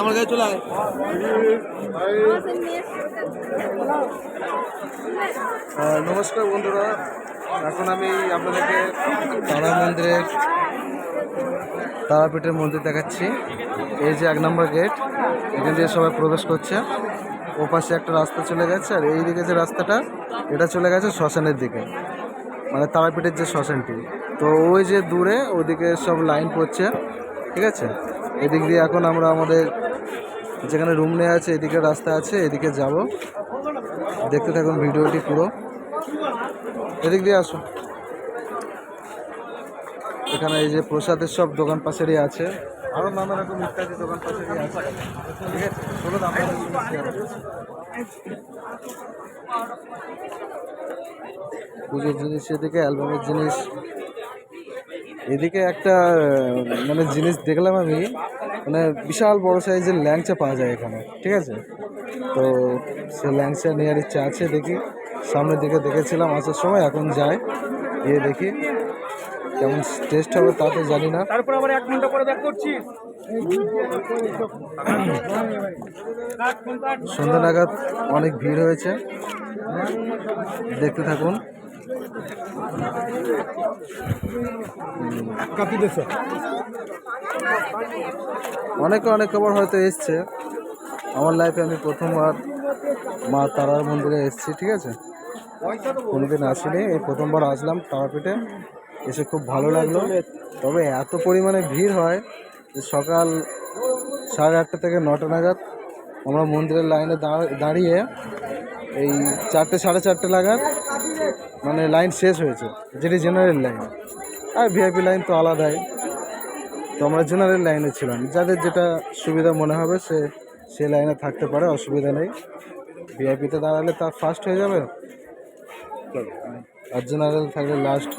আমার গায়ে চলে আয়। নমস্কার বন্ধুরা। এখন আমি আপনাদেরকে তারা মন্দিরের তারাপীঠের মন্দির দেখাচ্ছি। এই যে এক নম্বর গেট, এখান দিয়ে সবাই প্রবেশ করছে। ও পাশে একটা রাস্তা চলে গেছে, আর এই দিকে যে রাস্তাটা, এটা চলে গেছে শ্মশানের দিকে। মানে তারাপীঠের যে শ্মশানটি। তো ওই যে দূরে ওদিকে সব লাইন পড়ছে, ঠিক আছে? এদিক দিয়ে এখন আমরা আমাদের যেখানে রুম নেওয়া আছে, এদিকে রাস্তা আছে, এদিকে যাব। দেখতে থাকুন ভিডিওটি পুরো। এদিক দিয়ে আসো। এখানে এই যে প্রসাদের সব দোকান পাশেরই আছে। আরও নানা রকম ইত্যাদি দোকান পাশেরই আছে। পুজোর জিনিস এদিকে, অ্যালবামের জিনিস। এদিকে একটা মানে জিনিস দেখলাম আমি মানে বিশাল বড় সাইজের ল্যাংচা পাওয়া যায় এখানে ঠিক আছে? তো সে ল্যাংচা নেওয়ার ইচ্ছা আছে দেখি সামনের দিকে দেখেছিলাম আসার সময় এখন যাই গিয়ে দেখি কেমন টেস্ট হবে তা তো জানি না। তারপর আবার এক ঘণ্টা পরে ব্যাক করছি। সন্ধ্যা নাগাদ অনেক ভিড় হয়েছে দেখতে থাকুন। অনেকে অনেক খবর হয়তো এসছে। আমার লাইফে আমি প্রথমবার মা তারার মন্দিরে এসেছি, ঠিক আছে? কোনোদিন আসিনি, এই প্রথমবার আসলাম তারাপীঠে। এসে খুব ভালো লাগল। তবে এত পরিমাণে ভিড় হয় যে সকাল সাড়ে আটটা থেকে নটা নাগাদ আমরা মন্দিরের লাইনে দাঁড়- দাঁড়িয়ে এই চারটে, সাড়ে চারটে লাগার মানে লাইন শেষ হয়েছে যেটি জেনারেল লাইন আর ভিআইপি লাইন তো আলাদাই। তো আমরা জেনারেল লাইনে ছিলাম। যাদের যেটা সুবিধা মনে হবে সে সে লাইনে থাকতে পারে অসুবিধা নেই। ভিআইপিতে দাঁড়ালে তা ফার্স্ট হয়ে যাবে। আর জেনারেল থাকলে লাস্ট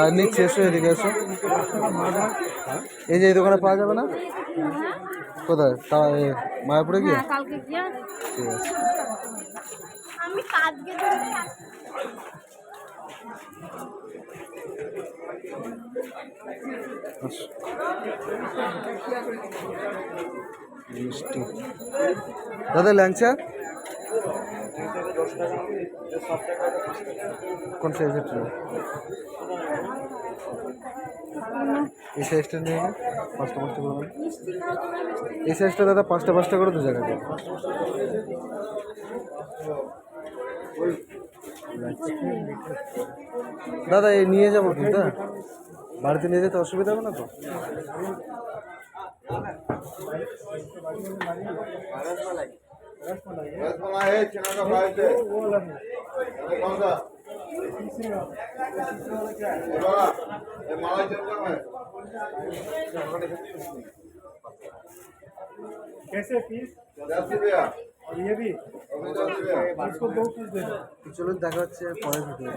আর নিচে এসো এদিকে এসো। এই যে এই দোকানে পাওয়া যাবে না? কোথায়? তা মায়াপুরে হ্যাঁ গিয়ে। ঠিক আছে। আমি কাজকে। মিষ্টি দাদা, ল্যাংচা কোন সাইজের ছিল এই সাইজটা নিয়ে পাঁচটা পাঁচটা করে। এই সাইজটা দাদা, পাঁচটা পাঁচটা করে দু জায়গাতে দাদা এই নিয়ে যাবো কিন্তু হ্যাঁ? বাড়িতে নিয়ে যেতে অসুবিধা হবে না তো कैसे पीस और ये চলুন দেখা হচ্ছে পরের ভিডিও